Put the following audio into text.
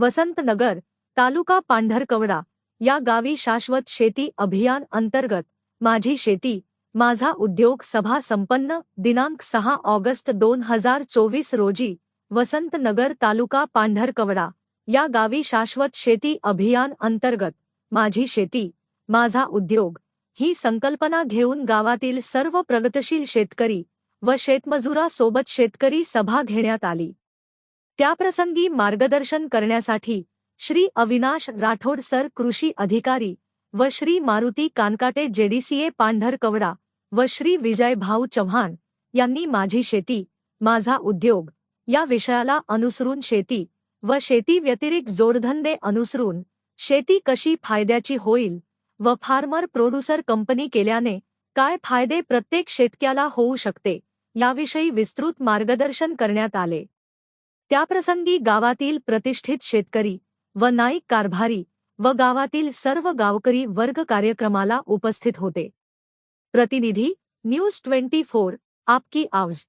वसंतनगर तालुका पांढरकवडा या गावी शाश्वत शेती अभियान अंतर्गत माझी शेती माझा उद्योग सभा संपन्न दिनांक सहा ऑगस्ट दोन हजार चोवीस रोजी वसंतनगर तालुका पांढरकवडा या गावी शाश्वत शेती अभियान अंतर्गत माझी शेती माझा उद्योग ही संकल्पना घेऊन गावातील सर्व प्रगतशील शेतकरी व शेतमजुरासोबत शेतकरी सभा घेण्यात आली. त्याप्रसंगी मार्गदर्शन करण्यासाठी श्री अविनाश राठोड सर कृषी अधिकारी व श्री मारुती कानकाटे जेडीसीए पांढरकवडा व श्री विजय भाऊ चव्हाण यांनी माझी शेती माझा उद्योग या विषयाला अनुसरून शेती व शेती व्यतिरिक्त जोडधंदे अनुसरून शेती कशी फायद्याची होईल व फार्मर प्रोड्युसर कंपनी केल्याने काय फायदे प्रत्येक शेतक्याला होऊ शकते याविषयी विस्तृत मार्गदर्शन करण्यात आले. त्याप्रसंगी गावातील प्रतिष्ठित शेतकरी व नाईक कारभारी व गावातील सर्व गावकरी वर्ग कार्यक्रमाला उपस्थित होते. प्रतिनिधी न्यूज ट्वेंटी फोर आपकी आवाज.